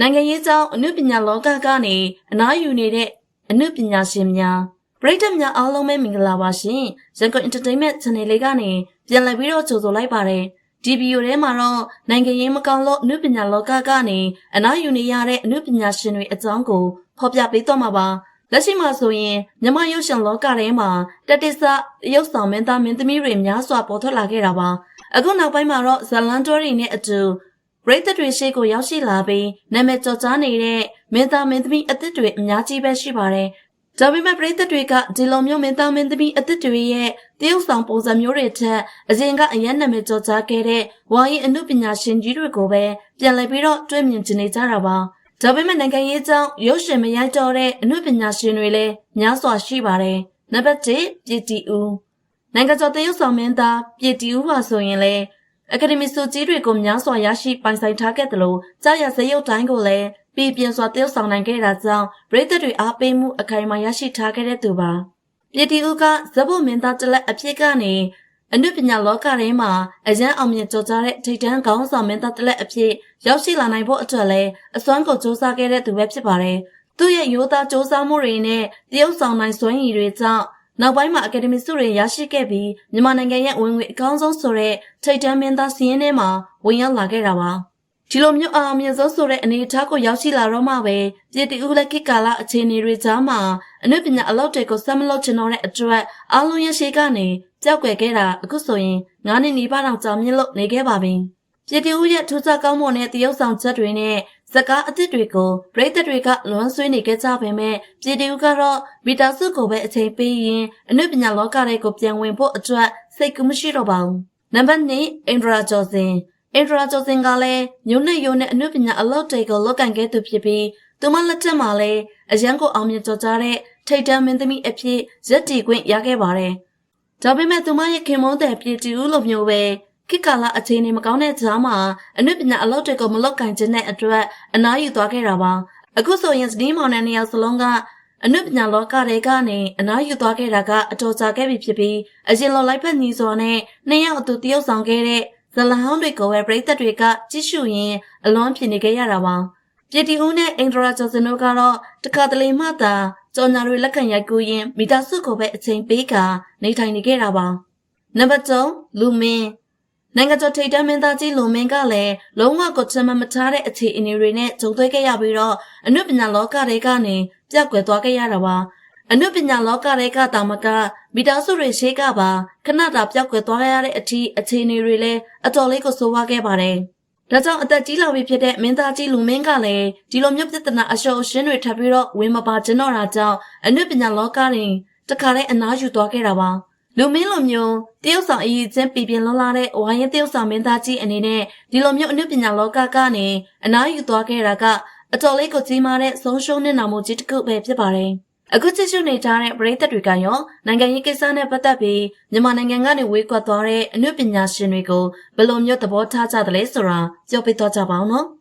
နိုင်ငံရေးကြောင်းအနုပညာလောကကနေအနားယူနေတဲ့အနုပညာရှင်များပရိသတ်များအားလုံးပဲမင်္ဂလာပါရှင်ရန်ကုန် Entertainment Channel လေးကနေပြန်လည်ပြီးတော့ကြိုဆိုလိုက်ပါတယ်ဒီဗီဒီယိုထဲမှာတော့နိုင်ငံရေးမကောင်းလို့အနုပညာလောကကနေအနားယူနေရတဲ့အနုပညာရှင်တွေအကြောင်းကိုဖော်ပြပေးတော့မှာပါလက်ရှိမှာဆိုရင်မြမရုပ်ရှင်လောကထဲမှာတက်တစ္ဆရုပ်ဆောင်မင်းသားမင်းသမီးတွေများစွာပေါ်ထွက်လာခဲ့တာပါအခုနောက်ပိုင်းမှာတော့ဇလန်တိုရီနဲ့အတူ ပရိသတ်တွေရှေ့ကိုရောက်ရှိလာပြီးနာမည်ကျော်ကြားနေတဲ့မင်းသားမင်းသမီးအသစ်တွေအများကြီးပဲရှိပါတယ်ဒါပေမဲ့ပရိသတ်တွေကဒီလိုမျိုးမင်းသားမင်းသမီးအသစ်တွေရဲ့တရုပ်ဆောင်ပုံစံမျိုးတွေထက်အရင်ကအရင်နာမည်ကျော်ကြားခဲ့တဲ့ဝါရင်အမှုပညာရှင်ကြီးတွေကိုပဲပြန်လည်ပြီးတော့တွေ့မြင်ချင်နေကြတာပါ။ဒါပေမဲ့နိုင်ငံရေးကြောင်းရုပ်ရှင်မရိုက်တော့တဲ့အမှုပညာရှင်တွေလည်းများစွာရှိပါတယ်။နံပါတ်1ပြည်တီဦးနိုင်ငံကျော်တရုပ်ဆောင်မင်းသားပြည်တီဦးဟာဆိုရင်လေ အကယ်ဒမီစုကြီးတွေကိုများစွာရရှိပိုင်ဆိုင်ထားခဲ့တယ်လို့ကြားရစရုပ်တိုင်းကိုလည်းပြည်ပြင်းစွာတရုပ်ဆောင်နိုင်ခဲ့တာကြောင့်ပြည်သက်တွေအားပေးမှုအခိုင်အမာရရှိထားခဲ့တဲ့သူပါ။ပြည်တီဦးကဇဘုမင်းသားတလက်အဖြစ်ကနေအနုပညာလောကထဲမှာအရန်အောင်မြင်ကြော်ကြားတဲ့ထိတ်တန်းကောင်းဆောင်မင်းသားတလက်အဖြစ်ရောက်ရှိလာနိုင်ဖို့အတွက်လည်းအစွမ်းကုန်စူးစမ်းခဲ့တဲ့သူပဲဖြစ်ပါတယ်။သူ့ရဲ့ရိုးသားစူးစမ်းမှုတွေနဲ့တရုပ်ဆောင်နိုင်စွမ်းရည်တွေကြောင့် နောက်ပိုင်းမှာအကယ်ဒမီဆုတွေရရှိခဲ့ပြီးမြန်မာနိုင်ငံရဲ့ဝင်ငွေအကောင်းဆုံးဆိုတဲ့ထိတ်တန်းမင်းသားစီးရင်ထဲမှာဝင်ရောက်လာခဲ့တာပါ။ဒီလိုမျိုးအောင်မြင်ဆုံးဆိုတဲ့အနေအထားကိုရောက်ရှိလာတော့မှပဲပြည်တီဦးလက်ခေတ်ကာလအခြေအနေတွေကြားမှာအနုပညာအလုပ်တွေကိုဆက်မလုပ်ချင်တော့တဲ့အတွက်အားလုံးရရှိကနေကြောက်ွယ်ခဲ့တာအခုဆိုရင်9နှစ်နီးပါးတောင်ကြာမြင့်လို့နေခဲ့ပါပြီ။ပြည်တီဦးရဲ့ထူးခြားကောင်းမွန်တဲ့တရုပ်ဆောင်ချက်တွေနဲ့ စကားအသစ်တွေကိုပြည်သက်တွေကလွန်ဆွေးနေကြကြပေမဲ့ပြည်တီဦးကတော့မီတာစုကိုပဲအချိန်ပေးရင်အနုပညာလောကတွေကိုပြန်ဝင်ဖို့အတွက်စိတ်ကူးမရှိတော့ပါဘူး။နံပါတ်2အင်ဒရာကျော်စင်အင်ဒရာကျော်စင်ကလည်းညုံနဲ့ယုံနဲ့အနုပညာအလုပ်တွေကိုလုပ်ကင်ခဲ့သူဖြစ်ပြီးသူမလက်ထက်မှာလည်းအရန်ကိုအောင်မြင်ကြော်ကြားတဲ့ထိတ်တန်းမင်းသမီးအဖြစ်ရက်တီခွင့်ရခဲ့ပါတယ်။ဒါပေမဲ့သူမရဲ့ခင်မုန်းတဲ့ပြည်တီဦးလိုမျိုးပဲ ခေတ်ကာလအခြေအနေမကောင်းတဲ့ကြားမှာအနုပညာအလုပ်တွေကိုမလုပ်ကင်ခြင်းတဲ့အတွက်အနားယူသွားခဲ့တာပါ။အခုဆိုရင်စတီးမောင်နဲ့နှစ်ယောက်စလုံးကအနုပညာလောကတွေကနေအနားယူသွားခဲ့တာကအတော်ကြာခဲ့ပြီဖြစ်ပြီးအရင်လောလိုက်ဖက်ညီစော်နဲ့နှစ်ယောက်အတူတယောက်ဆောင်ခဲ့တဲ့ဇလဟောင်းတွေကိုပဲပရိသတ်တွေကကြည့်ရှုရင်းအလွန်ဖြစ်နေခဲ့ရတာပါပြည်တီဦးနဲ့အင်ဒရာဂျော်စင်တို့ကတော့တခါတလေမှသာကြော်ညာတွေလက်ခံရိုက်ကူးရင်းမိသားစုကိုပဲအချိန်ပေးကနေထိုင်နေခဲ့တာပါနံပါတ်3လူမင်း နိုင်ငံကျော်ထိပ်တန်းမင်းသားကြီးလူမင်းကလည်းလုံးဝကိုချမ်းမမထားတဲ့အခြေအနေတွေနဲ့ဂျုံသွဲခဲ့ရပြီးတော့အနုပညာလောကတွေကနေပြက်ကွယ်သွားခဲ့ရတာပါအနုပညာလောကတွေကတာမကမိသားစုတွေရှိကပါခဏတာပြောက်ကွယ်သွားရတဲ့အထိအခြေအနေတွေလည်းအတော်လေးကိုဆိုးဝါးခဲ့ပါတယ်။ဒါကြောင့်အသက်ကြီးလာပြီဖြစ်တဲ့မင်းသားကြီးလူမင်းကလည်းဒီလိုမျိုးပြဿနာအရှုပ်အရှင်းတွေထပ်ပြီးတော့ဝင်မပါကျင်တော့တာကြောင့်အနုပညာလောကတွင်တခါတည်းအနားယူသွားခဲ့တာပါ။ လူမင်းလိုမျိုးတရုတ်ဆောင်အရေးချင်းပြည်ပြင်းလွန်လာတဲ့ဝိုင်းရင်တရုတ်ဆောင်မင်းသားကြီးအနေနဲ့ဒီလိုမျိုးအနုပညာလောကကနေအနားယူသွားခဲ့တာကအတော်လေးကိုကြီးမားတဲ့ဆုံးရှုံးနေနာမှုကြီးတစ်ခုပဲဖြစ်ပါတယ်။အခုချစ်ရှုနေကြတဲ့ပရိသတ်တွေကရောနိုင်ငံရေးကိစ္စနဲ့ပတ်သက်ပြီးမြန်မာနိုင်ငံကနေဝေးကွက်သွားတဲ့အမှုပညာရှင်တွေကိုဘယ်လိုမျိုးသဘောထားကြသလဲဆိုတာပြောပြတော့ကြပါအောင်နော်။